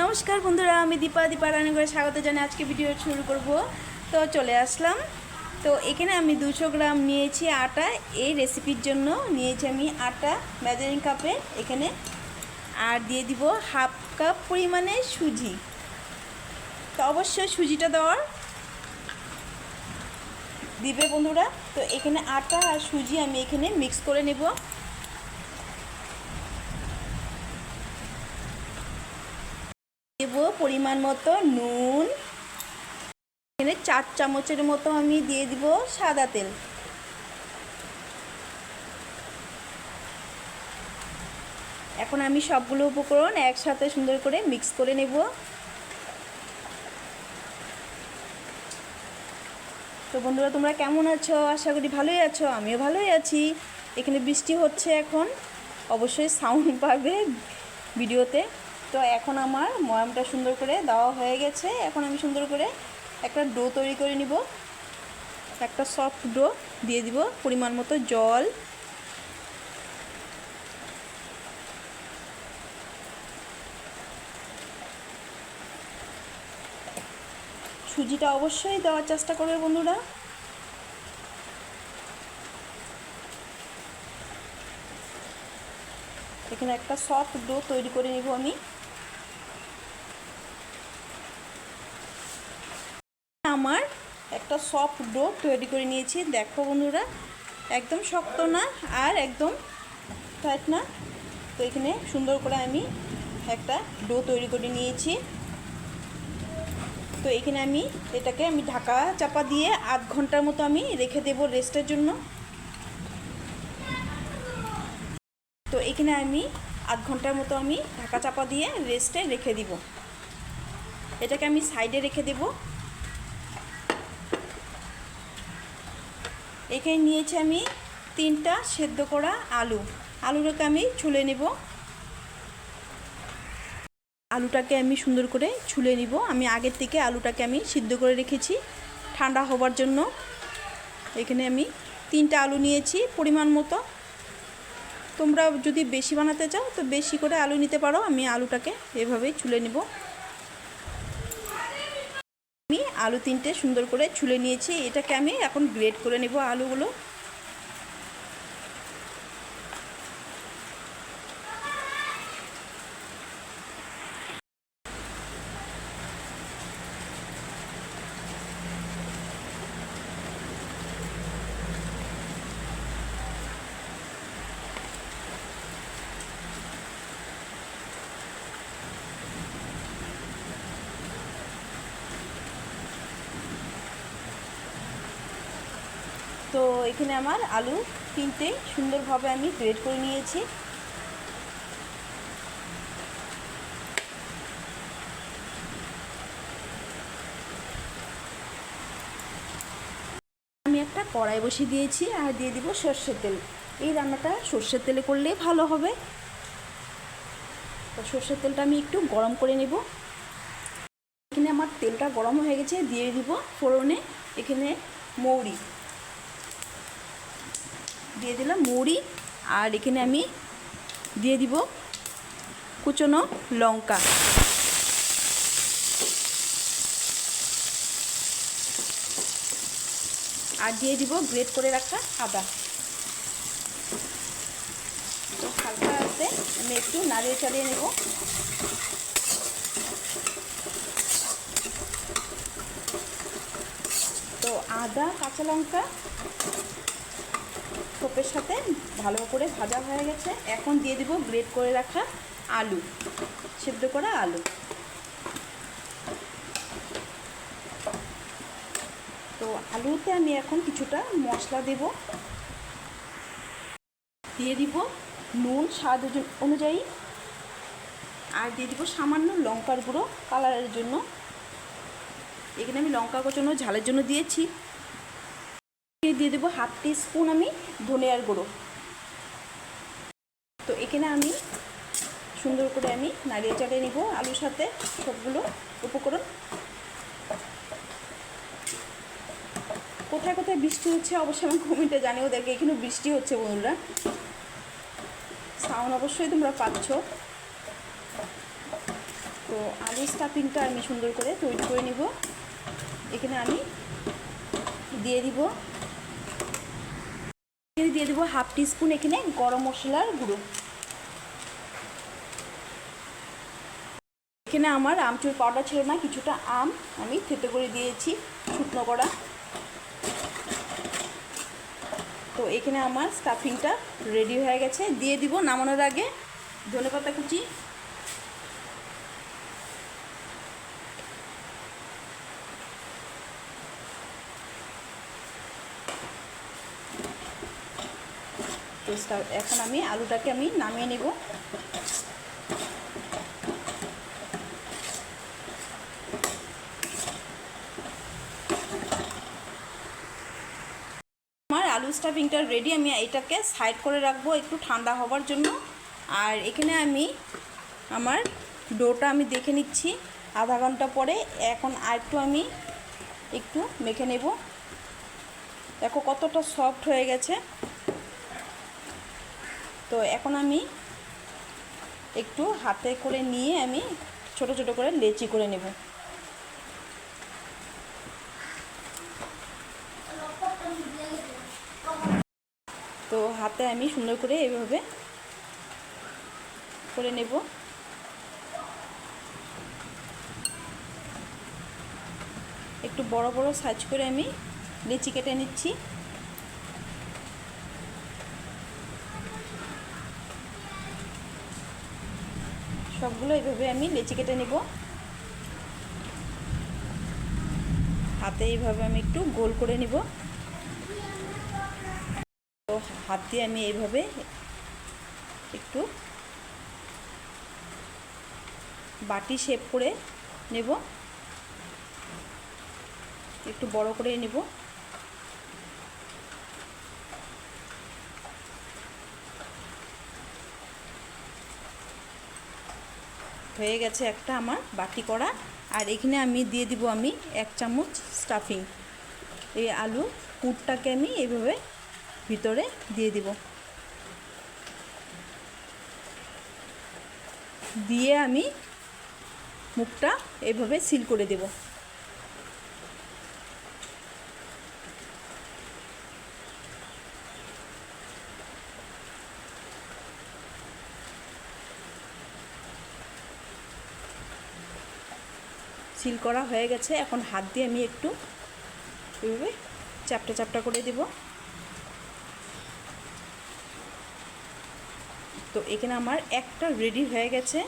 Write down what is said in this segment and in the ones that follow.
নমস্কার বন্ধুরা, আমি দীপা দীপা রান্নাঘরে স্বাগত জানাই। আজকে ভিডিও শুরু করব। তো চলে আসলাম। তো এখানে আমি দুশো গ্রাম নিয়েছি আটা। এই রেসিপির জন্য নিয়েছি আমি আটা মেজারিং কাপে এখানে। আর দিয়ে দিব হাফ কাপ পরিমাণে সুজি। তো অবশ্যই সুজিটা দেওয়ার দিবে বন্ধুরা। তো এখানে আটা আর সুজি আমি এখানে মিক্স করে নেব দেব পরিমাণ মতো নুন। এখানে চার চামচের মতো আমি দিয়ে দিব সাদা তেল। এখন আমি সবগুলো উপকরণ একসাথে সুন্দর করে মিক্স করে নেব। তো বন্ধুরা, তোমরা কেমন আছো? আশা করি ভালোই আছো, আমিও ভালোই আছি। এখানে বৃষ্টি হচ্ছে এখন। অবশ্যই সাউন্ড পাবে ভিডিওতে। তো এখন আমার ময়ামটা সুন্দর করে দেওয়া হয়ে গেছে। এখন আমি সুন্দর করে একটা ডো তৈরি করে নিব। একটা সফট ডো দিয়ে দিব পরিমাণ মতো জল। সুজিটা অবশ্যই দেওয়ার চেষ্টা করবে বন্ধুরা। এখানে একটা সফট ডো তৈরি করে নিব আমি। আমার একটা সফট ডো তৈরি করে নিয়েছি। দেখো বন্ধুরা, একদম শক্ত না আর একদম টাইট না। তো এখানে সুন্দর করে আমি একটা ডো তৈরি করে নিয়েছি। তো এখানে আমি এটাকে আমি ঢাকা চাপা দিয়ে আধ ঘণ্টার মতো আমি রেখে দেব রেস্টের জন্য। তো এখানে আমি আধ ঘণ্টার মতো আমি ঢাকা চাপা দিয়ে রেস্টে রেখে দিব। এটাকে আমি সাইডে রেখে দেব। এখানে নিয়েছি আমি তিনটা সেদ্ধ করা আলু। আলুটাকে আমি ছুলে নেব। আলুটাকে আমি সুন্দর করে ছুলে নিব। আমি আগের থেকে আলুটাকে আমি সিদ্ধ করে রেখেছি ঠান্ডা হবার জন্য। এখানে আমি তিনটা আলু নিয়েছি পরিমাণ মতো। তোমরা যদি বেশি বানাতে চাও তো বেশি করে আলু নিতে পারো। আমি আলুটাকে এভাবেই ছুলে নিব আমি আলু তিনটে সুন্দর করে ছুলে নিয়েছি। এটাকে আমি এখন গ্রেড করে নেব আলুগুলো তো এখানে আমার আলু তিনটে সুন্দরভাবে আমি গ্রেড করে নিয়েছি। আমি একটা কড়াই বসিয়ে দিয়েছি আর দিয়ে দিব সর্ষের তেল। এই রান্নাটা সর্ষের তেলে করলে ভালো হবে। তো সর্ষের তেলটা আমি একটু গরম করে নেব। এখানে আমার তেলটা গরম হয়ে গেছে, দিয়ে দিব ফোড়নে। এখানে মৌরি। দিয়ে দিলাম মুড়ি আর এখানে আমি দিয়ে দিব কুচনো লঙ্কা। আর দিয়ে দিব গ্রেট করে রাখা আদা। তো হালকা আছে, আমি একটু নাড়িয়ে চালিয়ে নেব। তো আদা, কাঁচা লঙ্কা ছোপের সাথে ভালো করে ভাজা হয়ে গেছে। এখন দিয়ে দিব গ্রেট করে রাখা আলু, সেদ্ধ করা আলু। তো আলুতে আমি এখন কিছুটা মশলা দেব। দিয়ে দিব নুন, স্বাদ অনুযায়ী। আর দিয়ে দিব সামান্য লঙ্কার গুঁড়ো কালারের জন্য। এখানে আমি লঙ্কা কোচানো ঝালের জন্য দিয়েছি। দিয়ে দেবো হাফ টি স্পুন আমি ধনিয়ার গুঁড়ো। তো এখানে আমি সুন্দর করে আমি নাড়িয়ে চাড়িয়ে নিব আলুর সাথে সবগুলো উপকরণ। কোথায় কোথায় বৃষ্টি হচ্ছে অবশ্যই আমি কমেন্টে জানিও, দেখে এখানে বৃষ্টি হচ্ছে বন্ধুরা। সাউন্ড অবশ্যই তোমরা পাচ্ছ। তো আলু স্টাফিংটা আমি সুন্দর করে তৈরি করে নিব। এখানে আমি দিয়ে দিব দিয়ে দেবো হাফ টিস্পুন এখানে গরম মশলার গুঁড়ো। এখানে আমার আমচুর পাউডার ছিল না, কিছুটা আম আমি থেতে করে দিয়েছি, শুকনো করা। তো এখানে আমার স্টাফিংটা রেডি হয়ে গেছে। দিয়ে দিব নামানোর আগে ধনেপাতা কুচি তো স্টা- এখন আমি আলুটাকে আমি নামিয়ে নেব। আমার আলু স্টাফিংটা রেডি আমি এটাকে সাইড করে রাখব একটু ঠান্ডা হবার জন্য। আর এখানে আমি আমার ডোটা আমি দেখে নিচ্ছি আধা ঘণ্টা পরে। এখন আর একটু আমি একটু মেখে নেব। দেখো কতটা সফট হয়ে গেছে। তো এখন আমি একটু হাতে করে নিয়ে আমি ছোট ছোট করে লেচি করে নেব। তো হাতে আমি সুন্দর করে এইভাবে করে নেব। একটু বড় বড় সাইজ করে আমি লিচি কেটে নিচ্ছি। সবগুলো এইভাবে আমি লেচি কেটে নেব। হাতে এইভাবে আমি একটু গোল করে নিব। তো হাত দিয়ে আমি এইভাবে একটু বাটি শেপ করে নেব। একটু বড় করে নেব। হয়ে গেছে একটা আমার বাটি করা আর এখানে আমি দিয়ে দিব আমি এক চামচ স্টাফিং এই আলু কুটটাকে আমি এভাবে ভিতরে দিয়ে দিব। দিয়ে আমি মুখটা এভাবে সিল করে দেব। সিল করা হয়ে গেছে। এখন হাত দিয়ে আমি একটু এইভাবে চাপটা চাপটা করে দেব। তো এখানে আমার একটা রেডি হয়ে গেছে।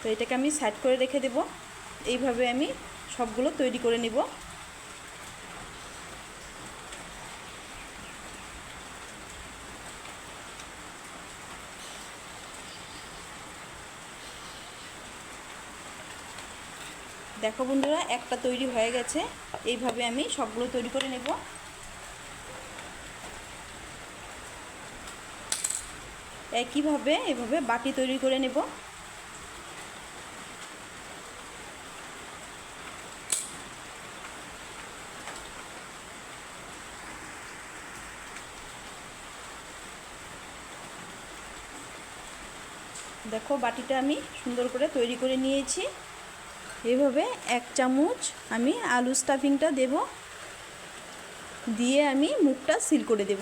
তো এটাকে আমি সাইড করে রেখে দেব। এইভাবে আমি সবগুলো তৈরি করে নিব। দেখো বন্ধুরা, একটা তৈরি হয়ে গেছে। এইভাবে আমি সবগুলো তৈরি করে নেব। একইভাবে এভাবে বাটি তৈরি করে নেব। দেখো, বাটিটা আমি সুন্দর করে তৈরি করে নিয়েছি। এভাবে এক চামচ আমি আলু স্টাফিংটা দেব। দিয়ে আমি মুখটা সিল করে দেব।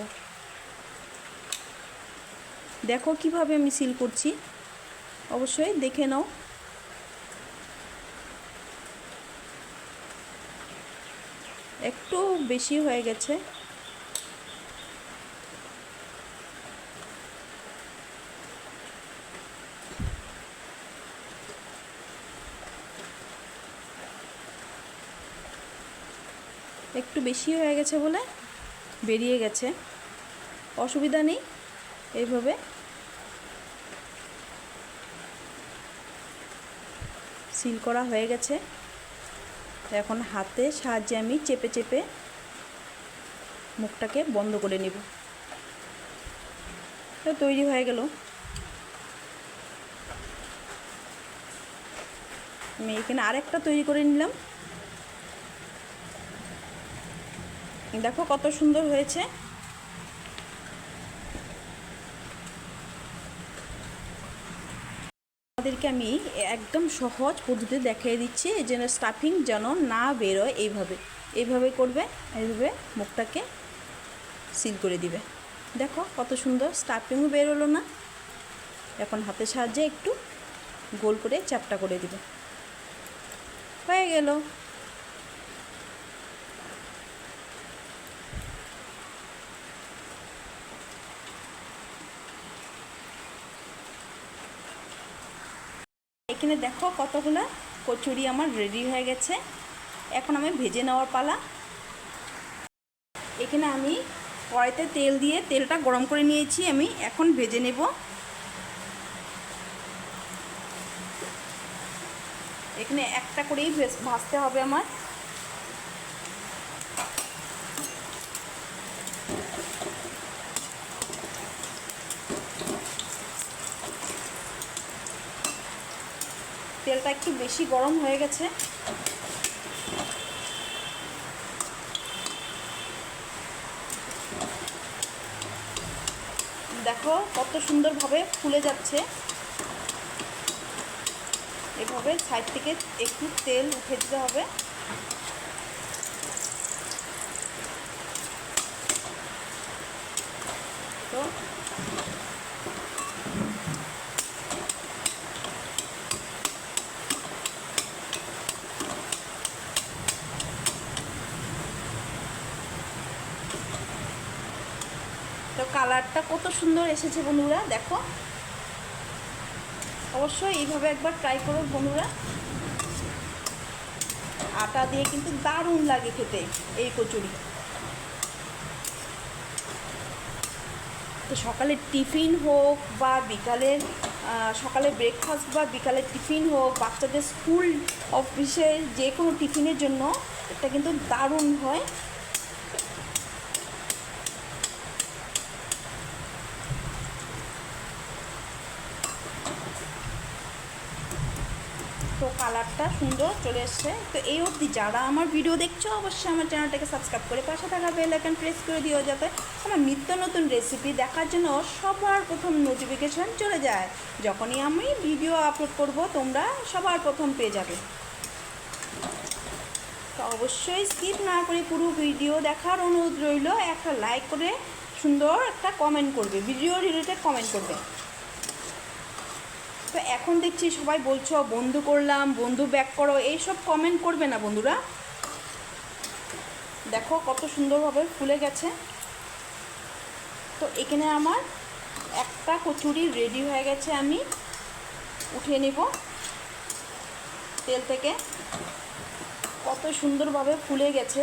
দেখো কীভাবে আমি সিল করছি। অবশ্যই দেখে নাও। একটু বেশি হয়ে গেছে। একটু বেশি হয়ে গেছে বলে বেরিয়ে গেছে। অসুবিধা নেই, এইভাবে। সিল করা হয়ে গেছে। এখন হাতে সাহায্যে আমি চেপে চেপে মুখটাকে বন্ধ করে নেব। তৈরি হয়ে গেল। আমি এখানে আরেকটা তৈরি করে নিলাম। দেখো কত সুন্দর হয়েছে। আমাদেরকে আমি একদম সহজ পদ্ধতি দেখিয়ে দিচ্ছি যেন স্টাফিং যেন না বেরোয় এইভাবে। এইভাবে করবে, এইভাবে মুখটাকে সিল করে দিবে। দেখো কত সুন্দর স্টাফিংও বেরোলো না। এখন হাতের সাহায্যে একটু গোল করে চ্যাপটা করে দিবে। হয়ে গেল। এখানে দেখো কতগুলো কচুরি আমার রেডি হয়ে গেছে। এখন আমি ভেজে নেওয়ার পালা। এখানে আমি কড়াইতে তেল দিয়ে তেলটা গরম করে নিয়েছি, আমি এখন ভেজে নেব। এখানে একটা করেই ভাজতে হবে আমার। তেলটা একটু বেশি গরম হয়ে গেছে। দেখো কত সুন্দরভাবে ফুলে যাচ্ছে। এভাবে সাইড থেকে একটু তেল উঠে দিতে হবে তো তো কালারটা কত সুন্দর এসেছে বন্ধুরা, দেখো। অবশ্যই এইভাবে একবার ট্রাই করো বন্ধুরা। আটা দিয়ে কিন্তু দারুণ লাগে খেতে এই কচুরি। তো সকালে টিফিন হোক বা বিকালের সকালে ব্রেকফাস্ট বা বিকালে টিফিন হোক, বাচ্চাদের স্কুল অফিসে যে কোনো টিফিনের জন্য এটা কিন্তু দারুণ হয় তো কালারটা সুন্দর চলে এসছে। তো এই অবধি যারা আমার ভিডিও দেখছ, অবশ্যই আমার চ্যানেলটাকে সাবস্ক্রাইব করে পাশে থাকা বেল আইকন প্রেস করে দিও যাতে আমার নিত্য নতুন রেসিপি দেখার জন্য সবার প্রথম নোটিফিকেশান চলে যায়। যখনই আমি ভিডিও আপলোড করব, তোমরা সবার প্রথম পেয়ে যাবে। তো অবশ্যই স্কিপ না করে পুরো ভিডিও দেখার অনুরোধ রইল, একটা লাইক করে সুন্দর একটা কমেন্ট করবে ভিডিও রিলেটেড কমেন্ট করবে। তো এখন দেখছি সবাই বলছো, বন্ধু করলাম, বন্ধু ব্যাক করো, এইসব কমেন্ট করবে না বন্ধুরা। দেখো কত সুন্দরভাবে ফুলে গেছে। তো এখানে আমার একটা কচুরি রেডি হয়ে গেছে আমি। উঠিয়ে নেব তেল থেকে। কত সুন্দরভাবে ফুলে গেছে।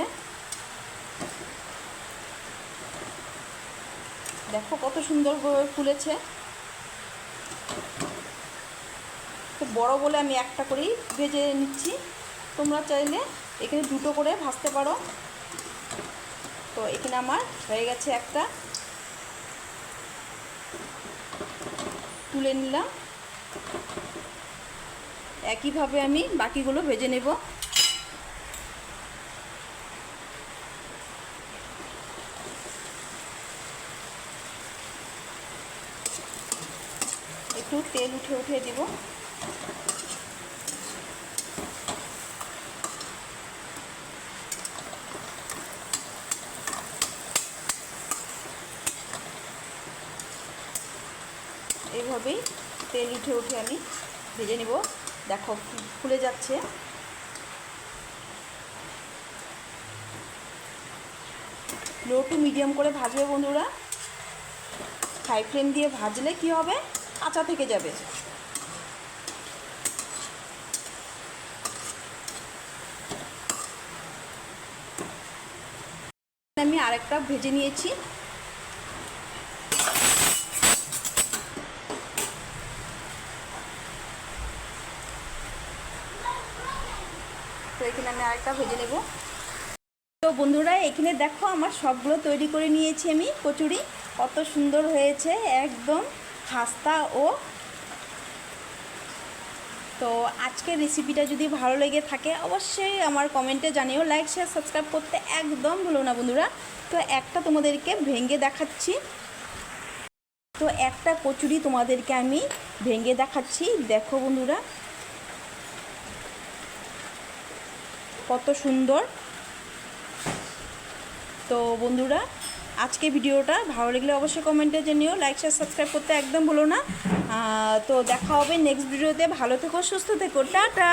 দেখো কত সুন্দরভাবে ফুলেছে তো বড় বলে আমি একটা করেই ভেজে নিচ্ছি। তোমরা চাইলে এখানে দুটো করে ভাজতে পারো। তো এখানে আমার হয়ে গেছে একটা। তুলে নিলাম। একইভাবে আমি বাকিগুলো ভেজে নেব। একটু তেল উঠে উঠে দিব। এইভাবেই তেল উঠে উঠে আমি ভেজে নেব। দেখো, ফুলে যাচ্ছে। লো টু মিডিয়াম করে ভাজবে বন্ধুরা। হাই ফ্লেম দিয়ে ভাজলে কি হবে? কাঁচা থেকে যাবে। আমি আরেকটা ভেজে নিয়েছি। তো এখানে আমি আরেকটা ভেজে নেব। তো বন্ধুরা, এখানে দেখো আমার সবগুলো তৈরি করে নিয়েছি আমি, কচুরি। কত সুন্দর হয়েছে, একদম খাস্তা ও। তো আজকের রেসিপিটা যদি ভালো লেগে থাকে, অবশ্যই আমার কমেন্টে জানিও। লাইক শেয়ার সাবস্ক্রাইব করতে একদম ভুলো না বন্ধুরা। তো একটা তোমাদেরকে ভেঙে দেখাচ্ছি। তো একটা কচুরি তোমাদেরকে আমি ভেঙে দেখাচ্ছি। দেখো বন্ধুরা কত সুন্দর। তো বন্ধুরা, আজকে ভিডিওটা ভালো লাগলে অবশ্যই কমেন্টে জানিও লাইক শেয়ার সাবস্ক্রাইব করতে একদম ভুলো না। তো দেখা হবে নেক্সট ভিডিওতে ভালো থেকো, সুস্থ থেকো। টাটা!